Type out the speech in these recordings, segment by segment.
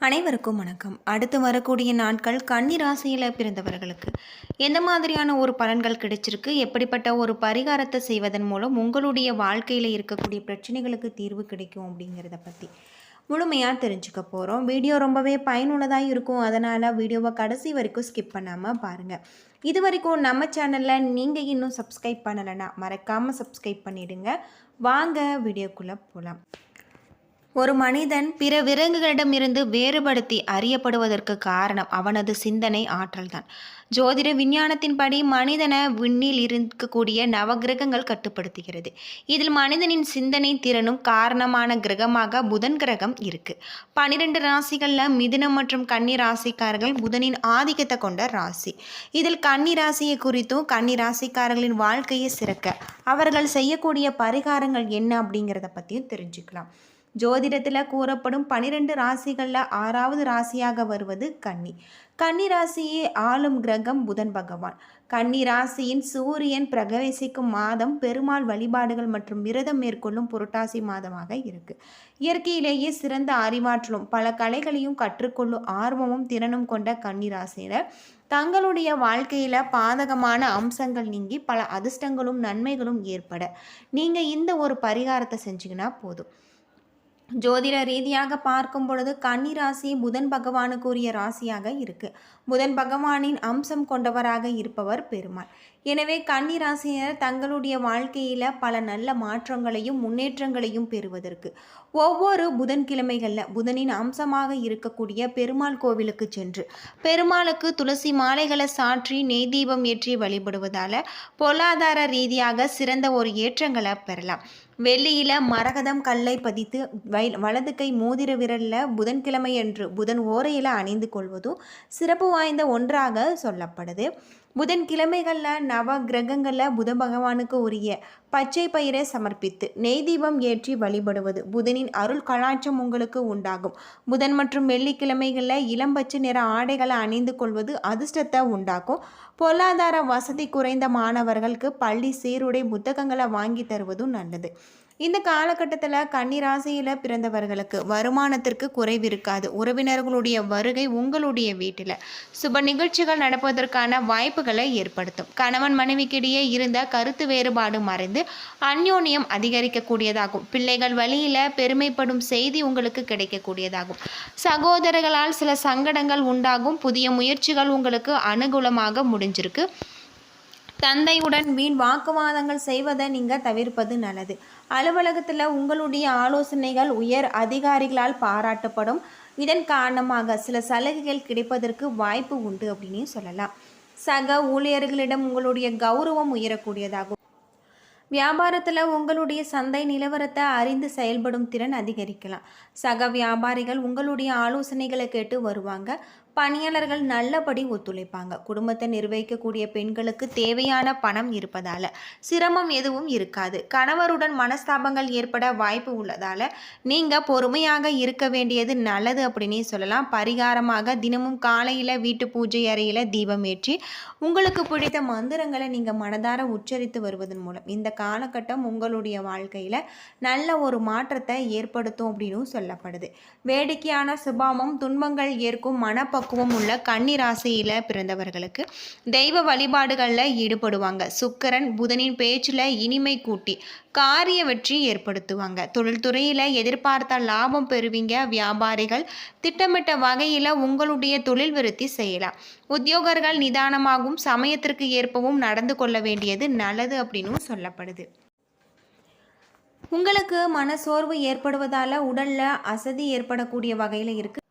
அனைவருக்கும் வணக்கம். அடுத்து வரக்கூடிய நாட்கள் கன்னி ராசியில் பிறந்தவர்களுக்கு. எந்த மாதிரியான ஒரு பலன்கள் கிடைச்சிருக்கு? எப்படிப்பட்ட ஒரு பரிகாரத்தை செய்வதன் மூலம் உங்களுடைய வாழ்க்கையில் இருக்கக்கூடிய பிரச்சனைகளுக்கு தீர்வு கிடைக்கும் அப்படிங்கிறத பற்றி முழுமையாக தெரிஞ்சுக்க போகிறோம் வீடியோ ரொம்பவே பயனுள்ளதாக இருக்கும். அதனால் வீடியோவை கடைசி வரைக்கும் ஸ்கிப் பண்ணாமல் பாருங்கள் இது வரைக்கும் நம்ம சேனலில் நீங்கள் இன்னும் சப்ஸ்கிரைப் பண்ணலைன்னா மறக்காமல் சப்ஸ்கிரைப் பண்ணிவிடுங்க வாங்க வீடியோக்குள்ளே போகலாம் ஒரு மனிதன் பிற விலங்குகளிடமிருந்து வேறுபடுத்தி அறியப்படுவதற்கு காரணம் அவனது சிந்தனை ஆற்றல்தான். ஜோதிட விஞ்ஞானத்தின்படி மனிதனை விண்ணில் இருக்கக்கூடிய நவகிரகங்கள் கட்டுப்படுத்துகிறது. இதில் மனிதனின் சிந்தனை திறனும் காரணமான கிரகமாக புதன் கிரகம் இருக்கு. பனிரெண்டு ராசிகளில் மிதுனம் மற்றும் கன்னி ராசிக்காரர்கள் புதனின் ஆதிக்கத்தை கொண்ட ராசி. இதில் கன்னி ராசியை குறித்தும் கன்னி ராசிக்காரர்களின் வாழ்க்கையை சிறக்க அவர்கள் செய்யக்கூடிய பரிகாரங்கள் என்ன அப்படிங்கிறத பற்றியும் தெரிஞ்சுக்கலாம். ஜோதிடத்தில் கூறப்படும் பனிரெண்டு ராசிகளில் ஆறாவது ராசியாக வருவது கன்னி. கன்னி ராசியை ஆளும் கிரகம் புதன் பகவான். கன்னி ராசியின் சூரியன் பிரகவேசிக்கும் மாதம் பெருமாள் வழிபாடுகள் மற்றும் விரதம் மேற்கொள்ளும் புரட்டாசி மாதமாக இருக்கு. இயற்கையிலேயே சிறந்த அறிவாற்றலும் பல கலைகளையும் கற்றுக்கொள்ளும் ஆர்வமும் திறனும் கொண்ட கன்னி ராசியினர். தங்களுடைய வாழ்க்கையில் பாதகமான அம்சங்கள் நீங்கி பல அதிர்ஷ்டங்களும் நன்மைகளும் ஏற்பட நீங்கள் இந்த ஒரு பரிகாரத்தை செஞ்சீங்கன்னா போதும். ஜோதிட ரீதியாக பார்க்கும் பொழுது கன்னி ராசி புதன் பகவானுக்குரிய ராசியாக இருக்கு. புதன் பகவானின் அம்சம் கொண்டவராக இருப்பவர் பெருமாள். எனவே கன்னி ராசியினர் தங்களுடைய வாழ்க்கையில் பல நல்ல மாற்றங்களையும் முன்னேற்றங்களையும் பெறுவதற்கு ஒவ்வொரு புதன்கிழமைகளில் புதனின் அம்சமாக இருக்கக்கூடிய பெருமாள் கோவிலுக்கு சென்று பெருமாளுக்கு துளசி மாலைகளை சாற்றி நெய் தீபம் ஏற்றி வழிபடுவதால் பொருளாதார ரீதியாக சிறந்த ஒரு ஏற்றங்களை பெறலாம். வெள்ளியில மரகதம் கல்லை பதித்து வை வலது கை மோதிர விரலில் புதன்கிழமை என்று புதன் ஓரையில் அணிந்து கொள்வதும் சிறப்பு வாய்ந்த ஒன்றாக சொல்லப்படுது. புதன்கிழமைகளில் நவ கிரகங்களில் புத பகவானுக்கு உரிய பச்சை பயிரை சமர்ப்பித்து நெய் தீபம் ஏற்றி வழிபடுவது புதனின் அருள் கலாச்சம் உங்களுக்கு உண்டாகும். புதன் மற்றும் வெள்ளிக்கிழமைகளில் இளம்பச்சை நிற ஆடைகளை அணிந்து கொள்வது அதிர்ஷ்டத்தை உண்டாக்கும். பொருளாதார வசதி குறைந்த மாணவர்களுக்கு பள்ளி சீருடை புத்தகங்களை வாங்கி தருவதும் நல்லது. இந்த காலகட்டத்தில் கன்னிராசியில் பிறந்தவர்களுக்கு வருமானத்திற்கு குறைவு இருக்காது. உறவினர்களுடைய வருகை உங்களுடைய வீட்டில். சுப நிகழ்ச்சிகள் நடப்பதற்கான வாய்ப்புகளை ஏற்படுத்தும். கணவன் மனைவிக்கிடையே இருந்த கருத்து வேறுபாடு மறைந்து அந்யோன்யம் அதிகரிக்கக்கூடியதாகும். பிள்ளைகள் வழியில் பெருமைப்படும் செய்தி உங்களுக்கு கிடைக்கக்கூடியதாகும். சகோதரர்களால் சில சங்கடங்கள் உண்டாகும். புதிய முயற்சிகள் உங்களுக்கு அனுகூலமாக முடிஞ்சிருக்கு. தந்தையுடன் வீண் வாக்குவாதங்கள் செய்வதை நீங்கள் தவிர்ப்பது நல்லது. அலுவலகத்தில் உங்களுடைய ஆலோசனைகள் உயர் அதிகாரிகளால் பாராட்டப்படும். இதன் காரணமாக சில சலுகைகள் கிடைப்பதற்கு வாய்ப்பு உண்டு அப்படின்னு சொல்லலாம். சக ஊழியர்களிடம் உங்களுடைய கௌரவம் உயரக்கூடியதாகும். வியாபாரத்தில் உங்களுடைய சந்தை நிலவரத்தை அறிந்து செயல்படும் திறன் அதிகரிக்கலாம். சக வியாபாரிகள் உங்களுடைய ஆலோசனைகளை கேட்டு வருவாங்க. பணியாளர்கள் நல்லபடி ஒத்துழைப்பாங்க. குடும்பத்தை நிர்வகிக்கக்கூடிய பெண்களுக்கு தேவையான பணம் இருப்பதால் சிரமம் எதுவும் இருக்காது. கணவருடன் மனஸ்தாபங்கள் ஏற்பட வாய்ப்பு உள்ளதால் நீங்கள் பொறுமையாக இருக்க வேண்டியது நல்லது அப்படின்னே சொல்லலாம். பரிகாரமாக தினமும் காலையில் வீட்டு பூஜை அறையில் தீபம் ஏற்றி உங்களுக்கு பிடித்த மந்திரங்களை நீங்கள் மனதார உச்சரித்து வருவதன் மூலம் இந்த காலகட்டம் உங்களுடைய வாழ்க்கையில் நல்ல ஒரு மாற்றத்தை ஏற்படுத்தும் அப்படின்னு சொல்லப்படுது. வேடிக்கையான சுபாவம் துன்பங்கள் ஏற்கும் மனப்பக்குவம் பக்குவம் உள்ள கன்னி ராசியில் பிறந்தவர்களுக்கு தெய்வ வழிபாடுகளில் ஈடுபடுவாங்க. சுக்கரன் புதனின் பேச்சில் இனிமை கூட்டி காரிய வெற்றி ஏற்படுத்துவாங்க. தொழில்துறையில் எதிர்பார்த்த லாபம் பெறுவீங்க. வியாபாரிகள் திட்டமிட்ட வகையில் உங்களுடைய தொழில் விருத்தி செய்யலாம். உத்தியோகர்கள் நிதானமாகவும் சமயத்திற்கு ஏற்பவும் நடந்து கொள்ள வேண்டியது நல்லது அப்படின்னு சொல்லப்படுது. உங்களுக்கு மனசோர்வு ஏற்படுவதால் உடலில் அசதி ஏற்படக்கூடிய வகையில் இருக்குது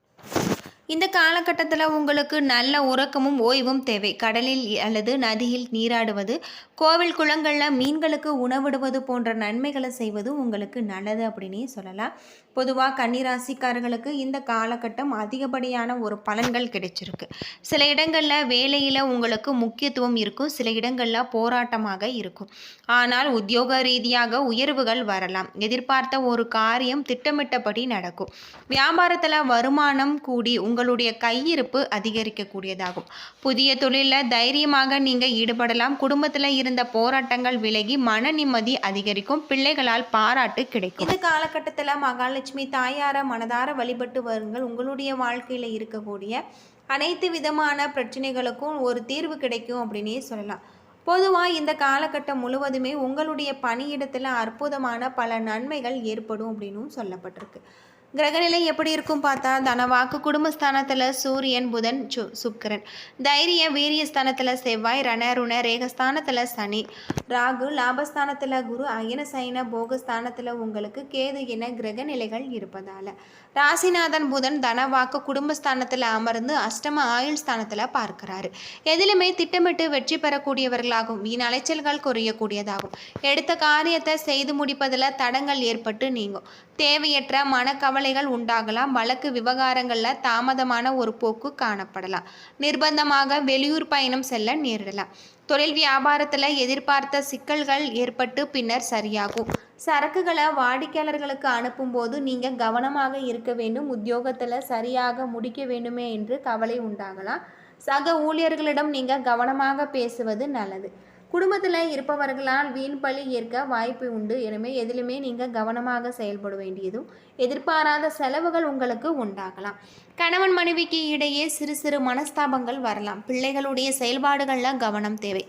இந்த காலகட்டத்தில் உங்களுக்கு நல்ல உறக்கமும் ஓய்வும் தேவை. கடலில் அல்லது நதியில் நீராடுவது கோவில் குளங்களில் மீன்களுக்கு உணவிடுவது போன்ற நன்மைகளை செய்வது உங்களுக்கு நல்லது அப்படின்னே சொல்லலாம். பொதுவாக கன்னிராசிக்காரர்களுக்கு இந்த காலகட்டம் அதிகப்படியான ஒரு பலன்கள் கிடைச்சிருக்கு. சில இடங்களில் வேலையில் உங்களுக்கு முக்கியத்துவம் இருக்கும் சில இடங்களில் போராட்டமாக இருக்கும். ஆனால் உத்தியோக ரீதியாக உயர்வுகள் வரலாம். எதிர்பார்த்த ஒரு காரியம் திட்டமிட்டபடி நடக்கும். வியாபாரத்தில் வருமானம் கூடி உங்களுடைய கையிருப்பு அதிகரிக்கக்கூடியதாகும். புதிய தொழிலில் தைரியமாக நீங்கள் ஈடுபடலாம். குடும்பத்தில் இருந்த போராட்டங்கள் விலகி மன நிம்மதி அதிகரிக்கும். பிள்ளைகளால் பாராட்டு கிடைக்கும். இந்த காலகட்டத்தில் மகாலட்சுமி தாயார மனதார வழிபட்டு வருங்கள். உங்களுடைய வாழ்க்கையில் இருக்கக்கூடிய அனைத்து விதமான பிரச்சனைகளுக்கும் ஒரு தீர்வு கிடைக்கும் அப்படின்னே சொல்லலாம். பொதுவாக இந்த காலகட்டம் முழுவதுமே உங்களுடைய பணியிடத்தில் அற்புதமான பல நன்மைகள் ஏற்படும் அப்படின்னும் சொல்லப்பட்டிருக்கு. கிரகநிலை எப்படி இருக்கும் பார்த்தா தனவாக்கு குடும்பஸ்தானத்தில் சூரியன் புதன் சு சுக்கரன். தைரிய வீரிய ஸ்தானத்தில் செவ்வாய் ரணருண ரேகஸ்தானத்தில் சனி. ராகு லாபஸ்தானத்தில் குரு அயன சைன போகஸ்தானத்தில் உங்களுக்கு கேது என கிரகநிலைகள் இருப்பதால். ராசிநாதன் புதன் தனவாக்கு குடும்பஸ்தானத்தில் அமர்ந்து அஷ்டம ஆயுள் ஸ்தானத்தில் பார்க்கிறாரு. எதிலுமே திட்டமிட்டு வெற்றி பெறக்கூடியவர்களாகும். வீண் அலைச்சல்கள் குறையக்கூடியதாகும். எடுத்த காரியத்தை செய்து முடிப்பதில் தடங்கள் ஏற்பட்டு நீங்கும். தேவையற்ற மனக்கவலைகள் உண்டாகலாம். வழக்கு விவகாரங்களில் தாமதமான ஒரு போக்கு காணப்படலாம். நிர்பந்தமாக வெளியூர் பயணம் செல்ல நேரிடலாம். தொழில் வியாபாரத்தில் எதிர்பார்த்த சிக்கல்கள் ஏற்பட்டு பின்னர் சரியாகும். சரக்குகளை வாடிக்கையாளர்களுக்கு அனுப்பும்போது நீங்கள் கவனமாக இருக்க வேண்டும். உத்தியோகத்தில் சரியாக முடிக்க வேண்டுமே என்று கவலை உண்டாகலாம். சக ஊழியர்களிடம் நீங்கள் கவனமாக பேசுவது நல்லது. குடும்பத்தில் இருப்பவர்களால் வீண் பழி ஏற்க வாய்ப்பு உண்டு. எனவே எதிலுமே நீங்கள் கவனமாக செயல்பட வேண்டியதும் எதிர்பாராத செலவுகள் உங்களுக்கு உண்டாகலாம். கணவன் மனைவிக்கு இடையே சிறு சிறு மனஸ்தாபங்கள் வரலாம். பிள்ளைகளுடைய செயல்பாடுகளில் கவனம் தேவை.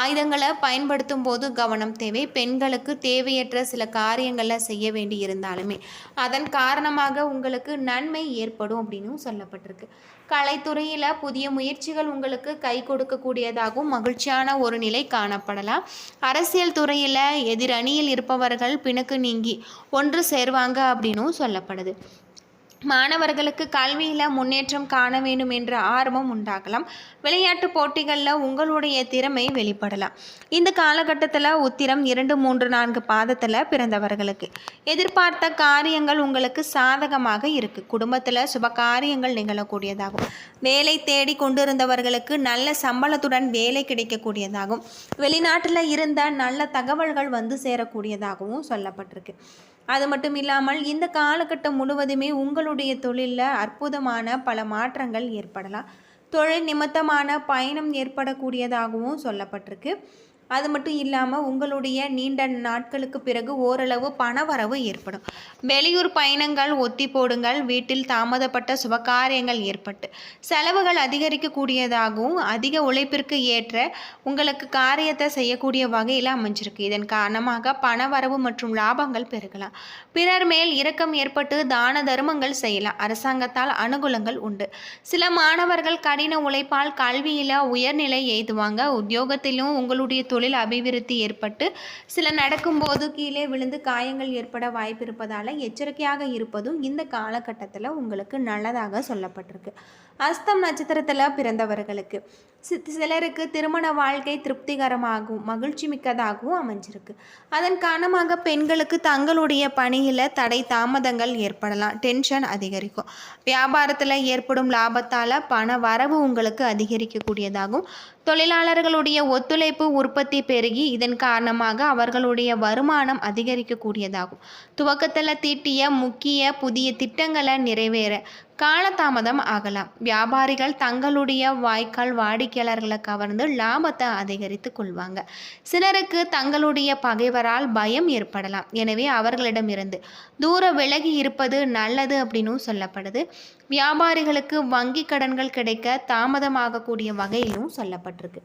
ஆயுதங்களை பயன்படுத்தும் போது கவனம் தேவை. பெண்களுக்கு தேவையற்ற சில காரியங்களை செய்ய வேண்டி இருந்தாலுமே அதன் காரணமாக உங்களுக்கு நன்மை ஏற்படும் அப்படின்னு சொல்லப்பட்டிருக்கு. கலைத்துறையில் புதிய முயற்சிகள் உங்களுக்கு கை கொடுக்கக்கூடியதாகவும் மகிழ்ச்சியான ஒரு நிலை காணப்படலாம். அரசியல் துறையில் எதிரணியில் இருப்பவர்கள் பிணக்கு நீங்கி ஒன்று சேர்வாங்க அப்படின்னும் சொல்லப்படுது. மாணவர்களுக்கு கல்வியில் முன்னேற்றம் காண வேண்டும் என்ற ஆர்வம் உண்டாகலாம். விளையாட்டு போட்டிகளில் உங்களுடைய திறமை வெளிப்படலாம். இந்த காலகட்டத்தில் உத்திரம் இரண்டு மூன்று நான்கு பாதத்தில் பிறந்தவர்களுக்கு எதிர்பார்த்த காரியங்கள் உங்களுக்கு சாதகமாக இருக்குது குடும்பத்தில் சுப காரியங்கள் நிகழக்கூடியதாகும். வேலை தேடி கொண்டிருந்தவர்களுக்கு நல்ல சம்பளத்துடன் வேலை கிடைக்கக்கூடியதாகும். வெளிநாட்டில் இருந்த நல்ல தகவல்கள் வந்து சேரக்கூடியதாகவும் சொல்லப்பட்டிருக்கு. அது மட்டும் இல்லாமல் இந்த காலகட்டம் முழுவதுமே உங்களுடைய தொழிலில் அற்புதமான பல மாற்றங்கள் ஏற்படலாம். தொழில் நிமித்தமான பயணம் ஏற்படக்கூடியதாகவும் சொல்லப்பட்டிருக்கு. அது மட்டும் இல்லாமல் உங்களுடைய நீண்ட நாட்களுக்கு பிறகு ஓரளவு பணவரவு ஏற்படும். வெளியூர் பயணங்கள் ஒத்தி போடுங்கள். வீட்டில் தாமதப்பட்ட சுபகாரியங்கள் ஏற்பட்டு. செலவுகள் அதிகரிக்கக்கூடியதாகவும் அதிக உழைப்பிற்கு ஏற்ற உங்களுக்கு காரியத்தை செய்யக்கூடிய வகையில் அமைஞ்சிருக்கு. இதன் காரணமாக பணவரவு மற்றும் லாபங்கள் பெருகலாம். பிறர் மேல் இரக்கம் ஏற்பட்டு தான தர்மங்கள் செய்யலாம். அரசாங்கத்தால் அனுகூலங்கள் உண்டு. சில மாணவர்கள் கடின உழைப்பால் கல்வியில் உயர்நிலை எய்துவாங்க. உத்தியோகத்திலும் உங்களுடைய தொழில் அபிவிருத்தி ஏற்பட்டு சில நடக்கும்போது கீழே விழுந்து காயங்கள் ஏற்பட வாய்ப்பு இருப்பதால் எச்சரிக்கையாக இருப்பதும் இந்த காலகட்டத்தில் உங்களுக்கு நல்லதாக சொல்லப்பட்டிருக்கு. அஸ்தம் நட்சத்திரத்தில் பிறந்தவர்களுக்கு சிலருக்கு திருமண வாழ்க்கை திருப்திகரமாகவும் மகிழ்ச்சி மிக்கதாகவும் அமைஞ்சிருக்கு. அதன் காரணமாக பெண்களுக்கு தங்களுடைய பணியில் தடை தாமதங்கள் ஏற்படலாம் டென்ஷன் அதிகரிக்கும். வியாபாரத்தில் ஏற்படும் லாபத்தால் பண வரவு உங்களுக்கு அதிகரிக்கக்கூடியதாகும். தொழிலாளர்களுடைய ஒத்துழைப்பு உற்பத்தி பெருகி இதன் காரணமாக அவர்களுடைய வருமானம் அதிகரிக்கக்கூடியதாகும். துவக்கத்தில் தீட்டிய முக்கிய புதிய திட்டங்களை நிறைவேற காலதாமதம் ஆகலாம். வியாபாரிகள் தங்களுடைய வாய்க்கால் வாடி வாடிக்கையாளர்களை கவர்ந்து லாபத்தை அதிகரித்து கொள்வாங்க. சிலருக்கு தங்களுடைய பகைவரால் பயம் ஏற்படலாம். எனவே அவர்களிடமிருந்து தூர விலகி இருப்பது நல்லது அப்படின்னும் சொல்லப்படுது. வியாபாரிகளுக்கு வங்கி கடன்கள் கிடைக்க தாமதமாகக்கூடிய வகையிலும் சொல்லப்பட்டிருக்கு.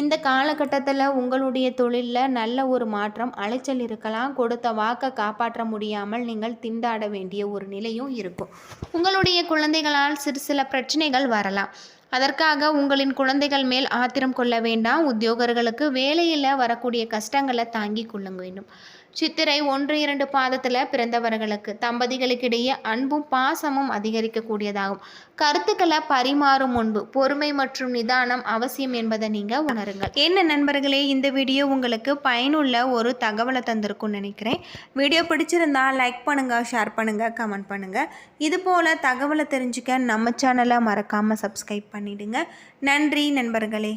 இந்த காலகட்டத்தில் உங்களுடைய தொழிலில் நல்ல ஒரு மாற்றம் அலைச்சல் இருக்கலாம். கொடுத்த வாக்கை காப்பாற்ற முடியாமல் நீங்கள் திண்டாட வேண்டிய ஒரு நிலையும் இருக்கும். உங்களுடைய குழந்தைகளால் சிறு சில பிரச்சனைகள் வரலாம். அதற்காக உங்களின் குழந்தைகள் மேல் ஆத்திரம் கொள்ள வேண்டாம். உத்தியோகர்களுக்கு வேலையில் வரக்கூடிய கஷ்டங்களை தாங்கி கொள்ள வேண்டும். சித்திரை ஒன்று இரண்டு பாதத்தில் பிறந்தவர்களுக்கு தம்பதிகளுக்கிடையே அன்பும் பாசமும் அதிகரிக்கக்கூடியதாகும். கருத்துக்களை பரிமாறும் முன்பு பொறுமை மற்றும் நிதானம் அவசியம் என்பதை நீங்கள் உணருங்கள். என்ன நண்பர்களே இந்த வீடியோ உங்களுக்கு பயனுள்ள ஒரு தகவலை தந்திருக்கும்னு நினைக்கிறேன். வீடியோ பிடிச்சிருந்தா லைக் பண்ணுங்கள் ஷேர் பண்ணுங்கள் கமெண்ட் பண்ணுங்கள் இது போல் தகவலை தெரிஞ்சுக்க நம்ம சேனலை மறக்காமல் சப்ஸ்கிரைப் பண்ணிவிடுங்க நன்றி நண்பர்களே.